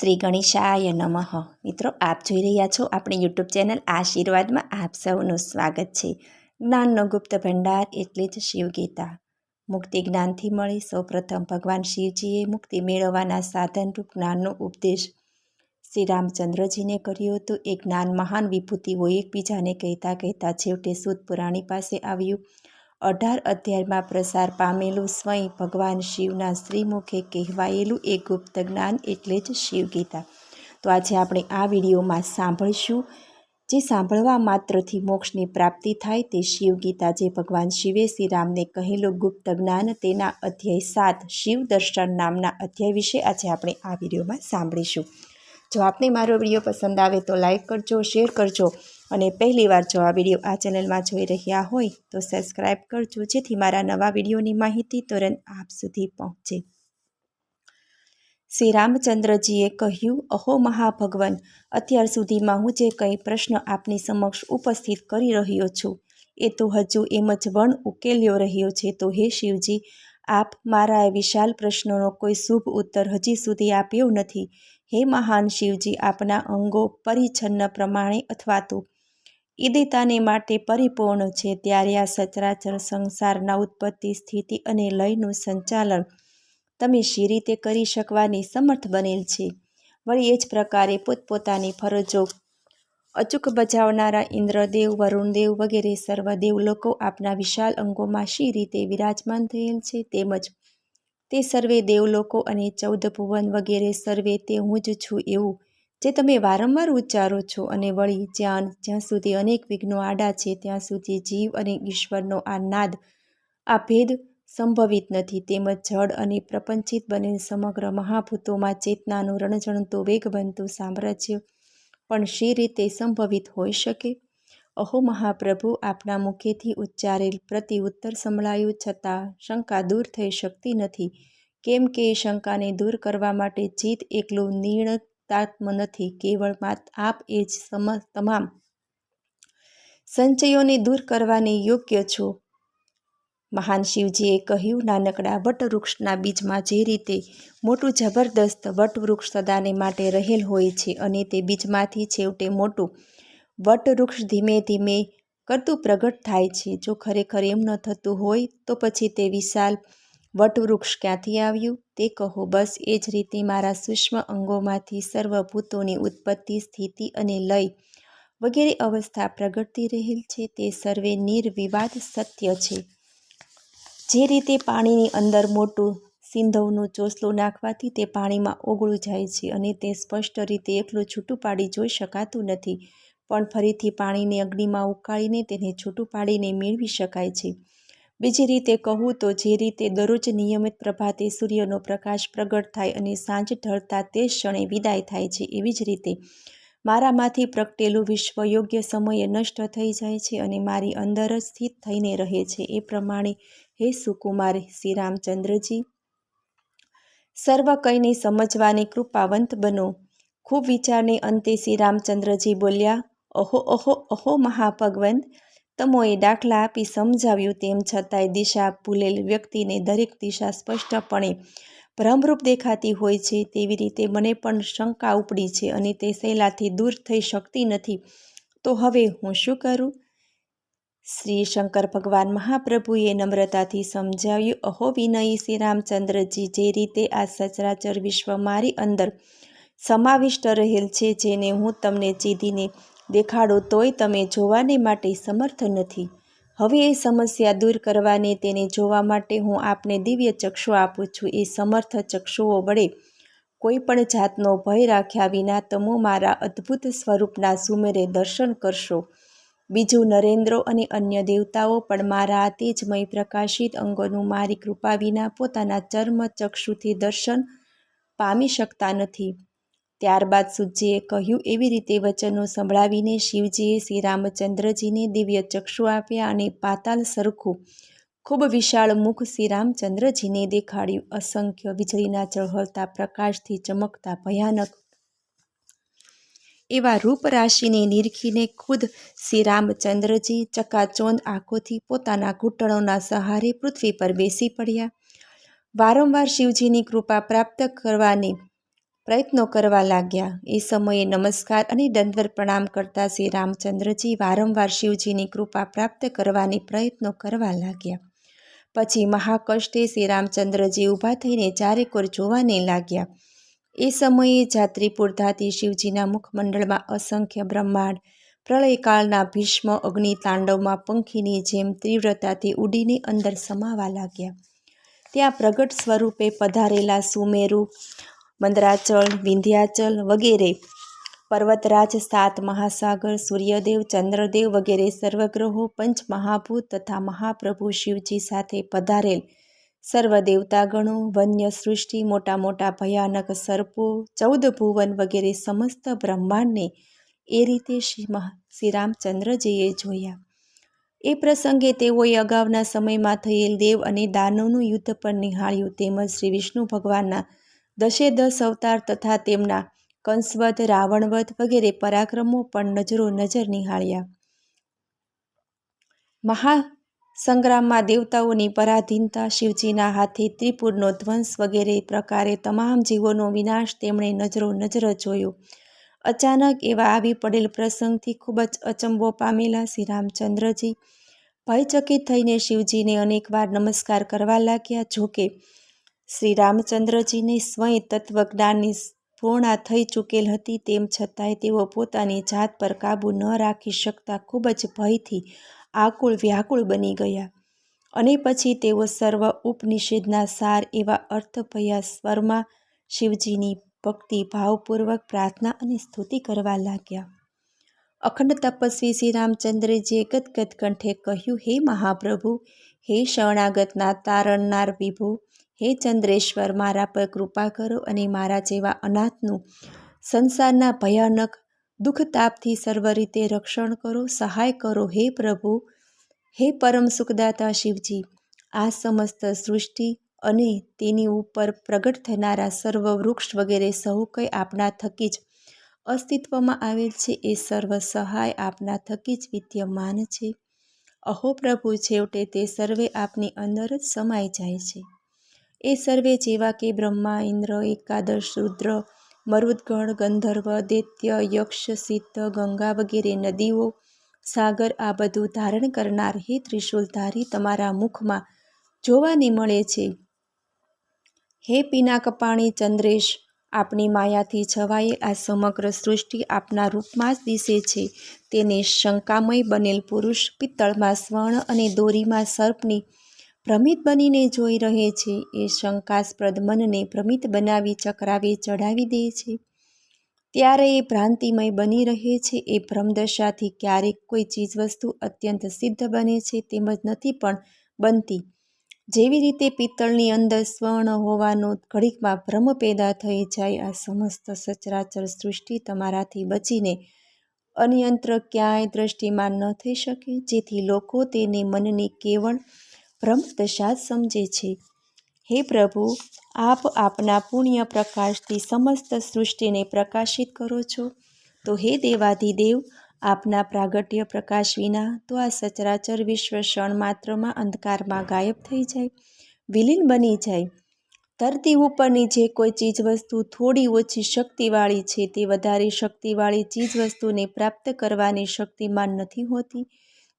શ્રી ગણેશાય નમઃ. મિત્રો, આપ જોઈ રહ્યા છો આપણી યુટ્યુબ ચેનલ આશીર્વાદમાં આપ સૌનું સ્વાગત છે. જ્ઞાનનો ગુપ્ત ભંડાર એટલે જ શિવગીતા. મુક્તિ જ્ઞાનથી મળી સૌપ્રથમ ભગવાન શિવજીએ મુક્તિ મેળવવાના સાધનરૂપ જ્ઞાનનો ઉપદેશ શ્રી રામચંદ્રજીને કર્યો હતો. એ જ્ઞાન મહાન વિભૂતિઓ એકબીજાને કહેતા કહેતા છેવટે સુદ પુરાણી પાસે આવ્યું. અઢાર અધ્યાયમાં પ્રસાર પામેલું સ્વયં ભગવાન શિવના શ્રીમુખે કહેવાયેલું એ ગુપ્ત જ્ઞાન એટલે જ શિવગીતા. તો આજે આપણે આ વિડીયોમાં સાંભળીશું. જે સાંભળવા માત્રથી મોક્ષની પ્રાપ્તિ થાય તે શિવગીતા જે ભગવાન શિવે શ્રી રામને કહેલું ગુપ્ત જ્ઞાન તેના અધ્યાય સાત શિવ દર્શન નામના અધ્યાય વિશે આજે આપણે આ વિડીયોમાં સાંભળીશું. જો આપને મારો વીડિયો પસંદ આવે તો લાઇક કરજો, શેર કરજો. અને પહેલીવાર જો આ વીડિયો આ ચેનલમાં જોઈ રહ્યા હોય તો સબસ્ક્રાઈબ કરજો, જેથી મારા નવા વિડીયોની માહિતી તુરંત આપ સુધી પહોંચે. શ્રી રામચંદ્રજીએ કહ્યું, અહો મહાભગવન, અત્યાર સુધીમાં હું જે કંઈ પ્રશ્ન આપની સમક્ષ ઉપસ્થિત કરી રહ્યો છું, એ તો હજુ એમ જ વણ ઉકેલ્યો રહ્યો છે. તો હે શિવજી, આપ મારા એ વિશાલ પ્રશ્નોનો કોઈ શુભ ઉત્તર હજી સુધી આપ્યો નથી. હે મહાન શિવજી, આપના અંગો પરિચ્છન્ન પ્રમાણે અથવા તો ઈદિતાને માટે પરિપૂર્ણ છે ત્યારે આ સચરાચર સંસારના ઉત્પત્તિ સ્થિતિ અને લયનું સંચાલન તમે શી રીતે કરી શકવાની સમર્થ બનેલ છે? વળી એ જ પ્રકારે પોતપોતાની ફરજો અચૂક બજાવનારા ઇન્દ્રદેવ, વરુણદેવ વગેરે સર્વદેવ લોકો આપના વિશાળ અંગોમાં શી રીતે વિરાજમાન થયેલ છે તેમજ તે સર્વે દેવલોકો અને ચૌદ ભુવન વગેરે સર્વે તે હું જ છું એવું જે તમે વારંવાર ઉચ્ચારો છો અને વળી જ્યાં જ્યાં સુધી અનેક વિઘ્નો આડા છે, ત્યાં સુધી જીવ અને ઈશ્વરનો આ નાદ, આ ભેદ સંભવિત નથી. તેમજ જળ અને પ્રપંચિત બનેલ સમગ્ર મહાભૂતોમાં ચેતનાનું રણજણતું બનતું સામ્રાજ્ય પણ શી રીતે સંભવિત હોઈ શકે? અહો મહાપ્રભુ, આપના મુખેથી ઉચ્ચારેલ પ્રતિ ઉત્તર સંભળાયું છતાં શંકા દૂર થઈ શકતી નથી. કેમ કે શંકાને દૂર કરવા માટે જીત એકલું નિર્ણતાત્મ નથી, કેવળ માત આપ એ જ સમ, તમામ સંચયોને દૂર કરવાને યોગ્ય છો. મહાન શિવજીએ કહ્યું, નાનકડા વટવૃક્ષના બીજમાં જે રીતે મોટું જબરદસ્ત વટવૃક્ષ સદાને માટે રહેલ હોય છે અને તે બીજમાંથી છેવટે મોટું વટવૃક્ષ ધીમે ધીમે કરતું પ્રગટ થાય છે, જો ખરેખર એમ ન થતું હોય, તો પછી તે વિશાલ વટવૃક્ષ ક્યાંથી આવ્યું? તે કહો. બસ એ જ રીતે મારા સૂક્ષ્મ અંગોમાંથી સર્વભૂતોની ઉત્પત્તિ, સ્થિતિ અને લય વગેરે અવસ્થા પ્રગટતી રહેલ છે. તે સર્વે નિર્વિવાદ સત્ય છે. જે રીતે પાણીની અંદર મોટું સિંધવનું ચોસલું નાખવાથી તે પાણીમાં ઓગળું જાય છે અને તે સ્પષ્ટ રીતે એકલું છૂટું પાડી જોઈ શકાતું નથી, પણ ફરીથી પાણીને અગ્નિમાં ઉકાળીને તેને છૂટું પાડીને મેળવી શકાય છે. બીજી રીતે કહું તો જે રીતે દરરોજ નિયમિત પ્રભાતે સૂર્યનો પ્રકાશ પ્રગટ થાય અને સાંજ ઢળતા તે ક્ષણે વિદાય થાય છે, એવી જ રીતે મારામાંથી પ્રગટેલું વિશ્વ યોગ્ય સમયે નષ્ટ થઈ જાય છે અને મારી અંદર જ સ્થિત થઈને રહે છે. એ પ્રમાણે હે સુકુમાર શ્રી રામચંદ્રજી સર્વ કંઈને સમજવાની કૃપાવંત બનો. ખૂબ વિચારને અંતે શ્રી રામચંદ્રજી બોલ્યા અહો અહો અહો મહાભગવંત તમોએ દાખલા આપી સમજાવ્યું તેમ છતાંય દિશા ભૂલેલ વ્યક્તિને દરેક દિશા સ્પષ્ટપણે ભ્રમરૂપ દેખાતી હોય છે તેવી રીતે મને પણ શંકા ઉપડી છે અને તે સહેલાથી દૂર થઈ શકતી નથી. તો હવે હું શું કરું? શ્રી શંકર ભગવાન મહાપ્રભુએ નમ્રતાથી સમજાવ્યું, અહો વિનયી, શ્રી રામચંદ્રજી, જે રીતે આ સચરાચર વિશ્વ મારી અંદર સમાવિષ્ટ રહેલ છે, જેને હું તમને ચીધીને દેખાડો તોય તમે જોવાને માટે સમર્થ નથી. હવે એ સમસ્યા દૂર કરવાને તેને જોવા માટે હું આપને દિવ્ય ચક્ષુ આપું છું. એ સમર્થ ચક્ષુઓ વડે કોઈ પણ જાતનો ભય રાખ્યા વિના તમો મારા અદ્ભુત સ્વરૂપના સુમેરે દર્શન કરશો. બીજું નરેન્દ્રો અને અન્ય દેવતાઓ પણ મારા તેજમય પ્રકાશિત અંગોનું મારી કૃપા વિના પોતાના ચર્મ ચક્ષુથી દર્શન પામી શકતા નથી. ત્યારબાદ સુજીએ કહ્યું, એવી રીતે વચનો સંભળાવીને શિવજીએ શ્રી રામચંદ્રજીને દિવ્ય ચક્ષુ આપ્યા અને પાતાલ સરખું ખૂબ વિશાળ મુખ શ્રી રામચંદ્રજીને દેખાડ્યું. અસંખ્ય વીજળીના ચળહળતા પ્રકાશથી ચમકતા ભયાનક એવા રૂપરાશિને નિરખીને ખુદ શ્રી રામચંદ્રજી ચકાચોંદ આંખોથી પોતાના ઘૂંટણોના સહારે પૃથ્વી પર બેસી પડ્યા. વારંવાર શિવજીની કૃપા પ્રાપ્ત કરવાની પ્રયત્નો કરવા લાગ્યા. એ સમયે નમસ્કાર અને દંડવર પ્રણામ કરતા શ્રી રામચંદ્રજી વારંવાર શિવજીની કૃપા પ્રાપ્ત કરવાની પ્રયત્નો કરવા લાગ્યા. પછી મહાકષ્ટે શ્રી રામચંદ્રજી ઊભા થઈને ચારેકોર જોવાને લાગ્યા. એ સમયે જાત્રીપુરધાથી શિવજીના મુખમંડળમાં અસંખ્ય બ્રહ્માંડ પ્રળયકાળના ભીષ્મ અગ્નિ તાંડવમાં પંખીની જેમ તીવ્રતાથી ઉડીને અંદર સમાવા લાગ્યા. ત્યાં પ્રગટ સ્વરૂપે પધારેલા સુમેરુ મંદરાચલ વિંધ્યાચલ વગેરે. પર્વતરાજ, સાત મહાસાગર, સૂર્યદેવ, ચંદ્રદેવ વગેરે સર્વગ્રહો પંચમહાભૂત તથા મહાપ્રભુ શિવજી સાથે પધારેલ. સર્વ દેવતાગણો વન્ય સૃષ્ટિ મોટા મોટા ભયાનક સર્પો, ચૌદ ભુવન વગેરે સમસ્ત બ્રહ્માંડને એ રીતે શ્રી રામચંદ્રજીએ જોયા. એ પ્રસંગે તેઓએ અગાઉના સમયમાં થયેલ દેવ અને દાનવનું યુદ્ધ પણ નિહાળ્યું. તેમજ શ્રી વિષ્ણુ ભગવાનના દસે દસ અવતાર તથા તેમના કંસવધ રાવણવધ વગેરે પરાક્રમો પણ નજરો નજર નિહાળ્યા. મહાસંગ્રામમાં દેવતાઓની પરાધીનતા, શિવજીના હાથે ત્રિપુરનો ધ્વંસ વગેરે પ્રકારે તમામ જીવોનો વિનાશ તેમણે નજરો નજર જોયો. અચાનક એવા આવી પડેલ પ્રસંગથી ખૂબ જ અચંબો પામેલા શ્રી રામચંદ્રજી ભયચકિત થઈને શિવજીને અનેકવાર નમસ્કાર કરવા લાગ્યા, જોકે શ્રી રામચંદ્રજીને સ્વયં તત્વજ્ઞાનની પૂર્ણા થઈ ચૂકેલ હતી તેમ છતાંય તેઓ પોતાની જાત પર કાબૂ ન રાખી શકતા ખૂબ જ ભયથી આકુળ વ્યાકુળ બની ગયા. અને પછી તેઓ સર્વ ઉપનિષેધના સાર એવા અર્થભયા સ્વરમાં શિવજીની ભક્તિ, ભાવપૂર્વક પ્રાર્થના અને સ્તુતિ કરવા લાગ્યા. અખંડ તપસ્વી શ્રી રામચંદ્રજીએ ગદગદ કંઠે કહ્યું, હે મહાપ્રભુ, હે શરણાગતના તારણનાર વિભુ હે ચંદ્રેશ્વર, મારા પર કૃપા કરો અને મારા જેવા અનાથનું સંસારના ભયાનક દુઃખતાપથી સર્વ રીતે રક્ષણ કરો, સહાય કરો હે પ્રભુ, હે પરમ સુખદાતા શિવજી. આ સમસ્ત સૃષ્ટિ અને તેની ઉપર પ્રગટ થનારા સર્વ વૃક્ષ વગેરે સહુ કંઈ આપના થકી જ અસ્તિત્વમાં આવેલ છે. એ સર્વ સહાય આપના થકી જ વિદ્યમાન છે. અહો પ્રભુ, છેવટે તે સર્વે આપની અંદર જ સમાઈ જાય છે. એ સર્વે જેવા કે બ્રહ્મા, ઇન્દ્ર, એકાદશ, રુદ્ર, મરુદગણ, ગંધર્વ, દૈત્ય, યક્ષ, સિદ્ધ, ગંગા વગેરે નદીઓ, સાગર, આ બધું ધારણ કરનાર હે ત્રિશુલધારી તમારા મુખમાં જોવાને મળે છે. હે પીના કપાણી ચંદ્રેશ, આપની માયાથી છવાયેલ આ સમગ્ર સૃષ્ટિ આપના રૂપમાં જ દિશે છે. તેને શંકામય બનેલ પુરુષ પિત્તળમાં સ્વર્ણ અને દોરીમાં સર્પની ભ્રમિત બનીને જોઈ રહે છે. એ શંકાસ્પદ મનને ભ્રમિત બનાવી, ચક્રાવી, ચઢાવી દે છે. ત્યારે એ ભ્રાંતિમય બની રહે છે. એ ભ્રમદશાથી ક્યારેક કોઈ ચીજવસ્તુ અત્યંત સિદ્ધ બને છે, તેમજ નથી પણ બનતી. જેવી રીતે પિત્તળની અંદર સ્વર્ણ હોવાનો ઘડીકમાં ભ્રમ પેદા થઈ જાય, આ સમસ્ત સચરાચર સૃષ્ટિ તમારાથી બચીને અન્યંત્ર ક્યાંય દ્રષ્ટિમાન ન થઈ શકે, જેથી લોકો તેને મનની કેવળ બ્રહ્મદશા સમજે છે. હે પ્રભુ, આપ આપના પુણ્ય પ્રકાશથી સમસ્ત સૃષ્ટિને પ્રકાશિત કરો છો. તો હે દેવાધિદેવ, આપના પ્રાગટ્ય પ્રકાશ વિના તો આ સચરાચર વિશ્વ ક્ષણ માત્રમાં અંધકારમાં ગાયબ થઈ જાય, વિલીન બની જાય. ધરતી ઉપરની જે કોઈ ચીજવસ્તુ થોડી ઓછી શક્તિવાળી છે તે વધારે શક્તિવાળી ચીજવસ્તુને પ્રાપ્ત કરવાની શક્તિમાન નથી હોતી.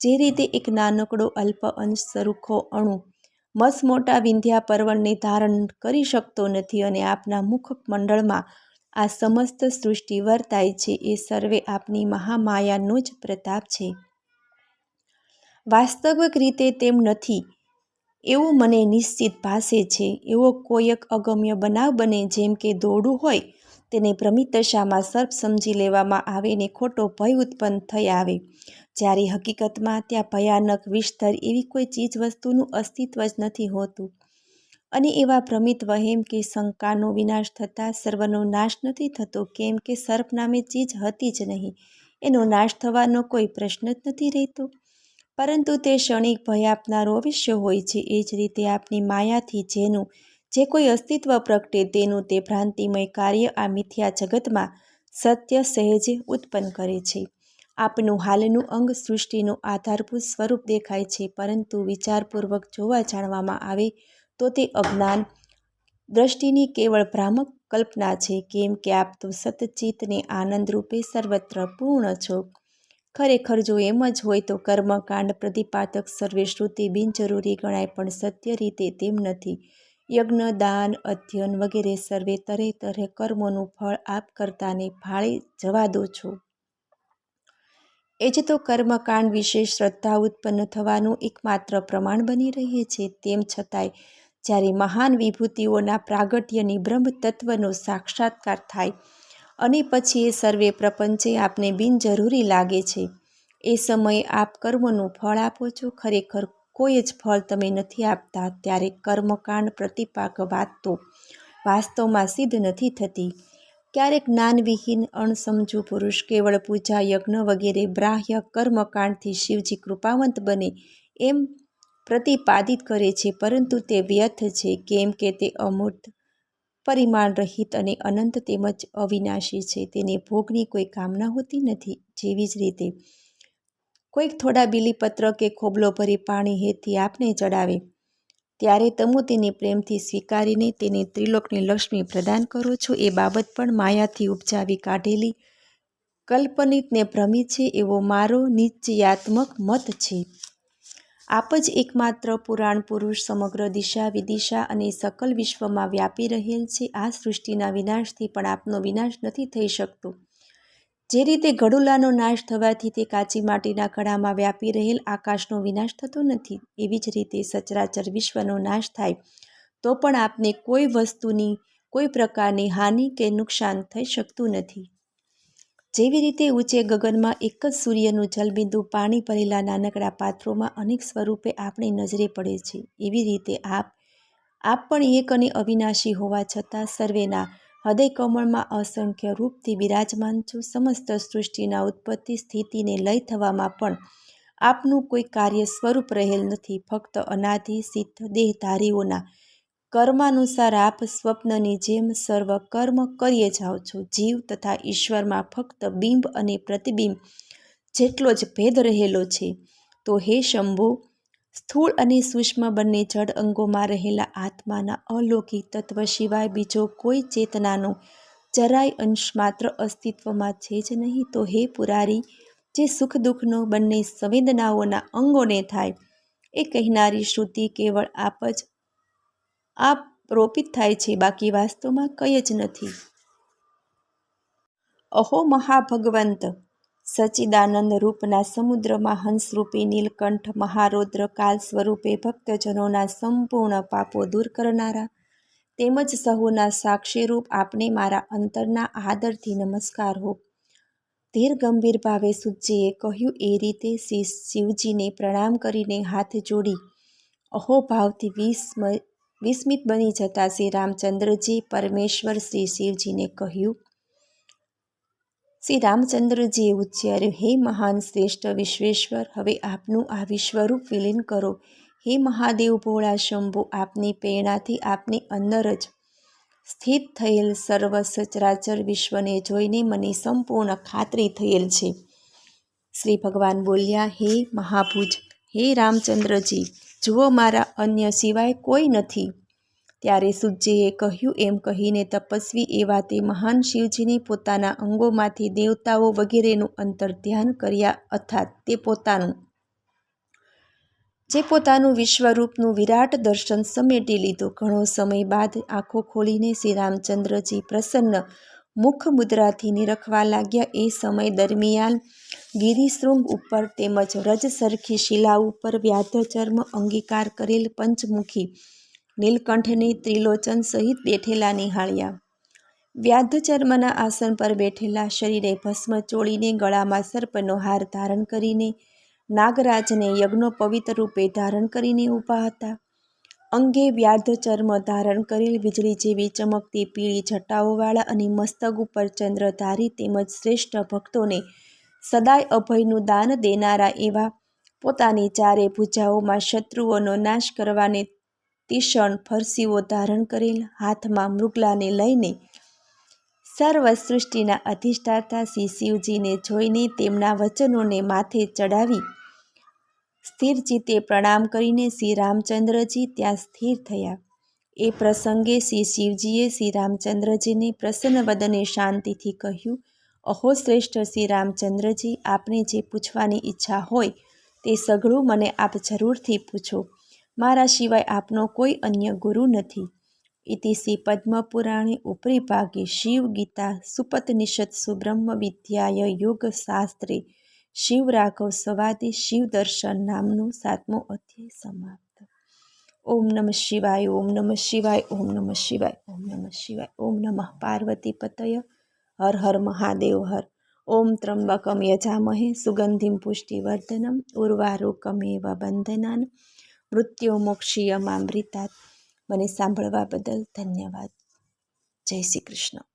જે રીતે એક નાનકડો અલ્પ અંશ સરખો અણુ મસ મોટા વિંધ્યા પર્વણને ધારણ કરી શકતો નથી અને આપના મુખમંડળમાં આ સમસ્ત સૃષ્ટિ વર્તાય છે, એ સર્વે આપની મહામાયાનો જ પ્રતાપ છે. વાસ્તવિક રીતે તેમ નથી, એવું મને નિશ્ચિત ભાસે છે. એવો કોઈક અગમ્ય બનાવ બને જેમ કે દોડું હોય, તેને ભ્રમિત દશામાં સર્પ સમજી લેવામાં આવે ને ખોટો ભય ઉત્પન્ન થઈ આવે. જ્યારે હકીકતમાં ત્યાં ભયાનક વિસ્તર એવી કોઈ ચીજ વસ્તુનું અસ્તિત્વ જ નથી હોતું. અને એવા ભ્રમિત વહેમ કે શંકાનો વિનાશ થતાં સર્વનો નાશ નથી થતો કેમ કે સર્પ નામે ચીજ હતી જ નહીં. એનો નાશ થવાનો કોઈ પ્રશ્ન જ નથી રહેતો. પરંતુ તે ક્ષણિક ભય આપનારો અવશ્ય હોય છે. એ જ રીતે આપની માયાથી જેનું જે કોઈ અસ્તિત્વ પ્રગટે તેનું તે ભ્રાંતિમય કાર્ય આ મિથ્યા જગતમાં સત્ય સહેજે ઉત્પન્ન કરે છે. આપનું હાલનું અંગ સૃષ્ટિનું આધારભૂત સ્વરૂપ દેખાય છે, પરંતુ વિચારપૂર્વક જોવા જાણવામાં આવે તો તે અજ્ઞાન દ્રષ્ટિની કેવળ ભ્રામક કલ્પના છે. કેમ કે આપ તો સતચિતને આનંદ આનંદરૂપે સર્વત્ર પૂર્ણ છો. ખરેખર જો એમ જ હોય તો કર્મકાંડ પ્રતિપાદક સર્વે શ્રુતિ બિનજરૂરી ગણાય, પણ સત્ય રીતે તેમ નથી. યજ્ઞ, દાન, અધ્યયન વગેરે સર્વે તરે તરે કર્મોનું ફળ આપ કરતાને ફાળે જવા દો છો. એ જ તો કર્મકાંડ વિશે શ્રદ્ધા ઉત્પન્ન થવાનું એકમાત્ર પ્રમાણ બની રહે છે. તેમ છતાંય, જ્યારે મહાન વિભૂતિઓના પ્રાગટ્યની બ્રહ્મ તત્વનો સાક્ષાત્કાર થાય અને પછી એ સર્વે પ્રપંચે આપને બિનજરૂરી લાગે છે, એ સમયે આપ કર્મનું ફળ આપો છો. ખરેખર કોઈ જ ફળ તમે નથી આપતા. ત્યારે કર્મકાંડ પ્રતિપાક વાત તો વાસ્તવમાં સિદ્ધ નથી થતી. ક્યારેક જ્ઞાનવિહીન, અણસમજુ પુરુષ, કેવળ પૂજા, યજ્ઞ વગેરે બ્રાહ્ય કર્મકાંડથી શિવજી કૃપાવંત બને એમ પ્રતિપાદિત કરે છે, પરંતુ તે વ્યર્થ છે, કેમ કે તે અમૂર્ત પરિમાણ રહિત અને અનંત તેમજ અવિનાશી છે. તેને ભોગની કોઈ કામના હોતી નથી. જેવી જ રીતે, કોઈક થોડા બીલીપત્ર કે ખોબલો ભરી પાણી હેતથી આપને ચડાવે ત્યારે તમે તેને પ્રેમથી સ્વીકારીને તેને ત્રિલોકની લક્ષ્મી પ્રદાન કરો છો. એ બાબત પણ માયાથી ઉપજાવી કાઢેલી કલ્પનિતને ભ્રમી છે એવો મારો નિશ્ચયાત્મક મત છે. આપ જ એકમાત્ર પુરાણ પુરુષ સમગ્ર દિશા વિદિશા અને સકલ વિશ્વમાં વ્યાપી રહેલ છે. આ સૃષ્ટિના વિનાશથી પણ આપનો વિનાશ નથી થઈ શકતો. જે રીતે ઘડુલાનો નાશ થવાથી તે કાચી માટીના કડામાં વ્યાપી રહેલ આકાશનો વિનાશ થતો નથી, એવી જ રીતે સચરાચર વિશ્વનો નાશ થાય, તો પણ આપને કોઈ વસ્તુની, કોઈ પ્રકારની હાનિ કે નુકસાન થઈ શકતું નથી. જેવી રીતે ઊંચે ગગનમાં એક જ સૂર્યનું જલબિંદુ પાણી ભરેલા નાનકડા પાત્રોમાં અનેક સ્વરૂપે આપણી નજરે પડે છે, એવી રીતે આપ આપ પણ એક અને અવિનાશી હોવા છતાં સર્વેના હૃદય કમળમાં અસંખ્ય રૂપથી બિરાજમાન છો. સમસ્ત સૃષ્ટિના ઉત્પત્તિ સ્થિતિને લય થવામાં પણ આપનું કોઈ કાર્ય સ્વરૂપ રહેલ નથી. ફક્ત અનાધિ, સિદ્ધ દેહધારીઓના કર્માનુસાર આપ સ્વપ્નની જેમ સર્વ કર્મ કરીએ જાઓ છો. જીવ તથા ઈશ્વરમાં ફક્ત બિંબ અને પ્રતિબિંબ જેટલો જ ભેદ રહેલો છે, તો હે શંભુ સ્થૂળ અને સૂક્ષ્મ બંને જડ અંગોમાં રહેલા આત્માના અલૌકિક તત્વ સિવાય બીજો કોઈ ચેતનાનો જરાય અંશ માત્ર અસ્તિત્વમાં છે જ નહીં. તો હે પુરારી, જે સુખ દુઃખનો બંને સંવેદનાઓના અંગોને થાય, એ કહેનારી શ્રુતિ કેવળ આપ જ આપ રોપિત થાય છે, બાકી વાસ્તવમાં કંઈ જ નથી. અહો મહાભગવંત! સચ્ચિદાનંદ રૂપના સમુદ્રમાં હંસરૂપી નીલકંઠ મહારૌદ્ર કાલ સ્વરૂપે ભક્તજનોના સંપૂર્ણ પાપો દૂર કરનારા. તેમજ સહુના સાક્ષીરૂપ આપને મારા અંતરના આદરથી નમસ્કાર હો. ધીર ગંભીર ભાવે સુજીએ કહ્યું, એ રીતે શ્રી શિવજીને પ્રણામ કરીને હાથ જોડી. અહોભાવથી વિસ્મય વિસ્મિત બની જતા શ્રી રામચંદ્રજી પરમેશ્વર શ્રી શિવજીને કહ્યું શ્રી રામચંદ્રજીએ ઉચ્ચાર્યું, હે મહાન શ્રેષ્ઠ વિશ્વેશ્વર, હવે આપનું આ વિશ્વરૂપ વિલીન કરો. હે મહાદેવ ભોળા શંભુ, આપની પ્રેરણાથી આપની અંદર જ સ્થિત થયેલ સર્વ સચરાચર વિશ્વને જોઈને મને સંપૂર્ણ ખાતરી થયેલ છે. શ્રી ભગવાન બોલ્યા, હે મહાભુજ હે રામચંદ્રજી, જુઓ મારા અન્ય સિવાય કોઈ નથી. ત્યારે સુજીએ કહ્યું એમ કહીને તપસ્વી એવા તે મહાન શિવજીને પોતાના અંગોમાંથી દેવતાઓ વગેરેનું અંતર ધ્યાન કર્યા અર્થાત તે પોતાનું, જે પોતાનું વિશ્વરૂપનું વિરાટ દર્શન સમેટી લીધું. ઘણો સમય બાદ આંખો ખોલીને શ્રી રામચંદ્રજી પ્રસન્ન મુખ મુદ્રાથી નિરખવા લાગ્યા. એ સમય દરમિયાન ગિરિશૃંગ ઉપર તેમજ રજ સરખી શિલા ઉપર વ્યાધચર્મ અંગીકાર કરેલ પંચમુખી નીલકંઠને ત્રિલોચન સહિત બેઠેલા નિહાળ્યા. વ્યાધચર્મના આસન પર બેઠેલા શરીરે ભસ્મ ચોળીને ગળામાં સર્પનો હાર ધારણ કરીને નાગરાજને યજ્ઞોપવિત રૂપે ધારણ કરીને ઊભા હતા. અંગે વ્યાધચર્મ ધારણ કરેલ વીજળી જેવી ચમકતી પીળી જટાઓવાળા અને મસ્તક ઉપર ચંદ્રધારી તેમજ શ્રેષ્ઠ ભક્તોને સદાય અભયનું દાન દેનારા એવા પોતાની ચારે ભૂજાઓમાં શત્રુઓનો નાશ કરવાને તીક્ષણ ફરસીઓ ધારણ કરેલ હાથમાં મૃગલાને લઈને સર્વ સૃષ્ટિના અધિષ્ઠાતા શ્રી શિવજીને જોઈને તેમના વચનોને માથે ચડાવી સ્થિર જીતે પ્રણામ કરીને શ્રી રામચંદ્રજી ત્યાં સ્થિર થયા. એ પ્રસંગે શ્રી શિવજીએ શ્રી રામચંદ્રજીને પ્રસન્ન વદને શાંતિથી કહ્યું, અહો શ્રેષ્ઠ શ્રી રામચંદ્રજી, આપને જે પૂછવાની ઈચ્છા હોય તે સઘળું મને આપ જરૂરથી પૂછો. મારા સિવાય આપનો કોઈ અન્ય ગુરુ નથી. ઇતિ શ્રી પદ્મપુરાણે ઉપરી ભાગે શિવ ગીતા સુપતનિષત્સુ બ્રહ્મ વિદ્યાય યોગ શાસ્ત્રે શિવ રાઘવ સવાદે શિવ દર્શન નામનો સાતમો અધ્યાય સમાપ્ત. ઓમ નમઃ શિવાય, ઓમ નમઃ શિવાય, ઓમ નમઃ શિવાય, ઓમ નમઃ શિવાય, ઓમ નમઃ પાર્વતી પતય, હર હર મહાદેવ હર. ઓમ ત્રંબકમ યજામહે, સુગંધિમ પુષ્ટિવર્ધનમ, ઉર્વારુકમેવ બંધનાન. મૃત્યુ મોક્ષીયમામૃતાત મને સાંભળવા બદલ ધન્યવાદ. જય શ્રી કૃષ્ણ.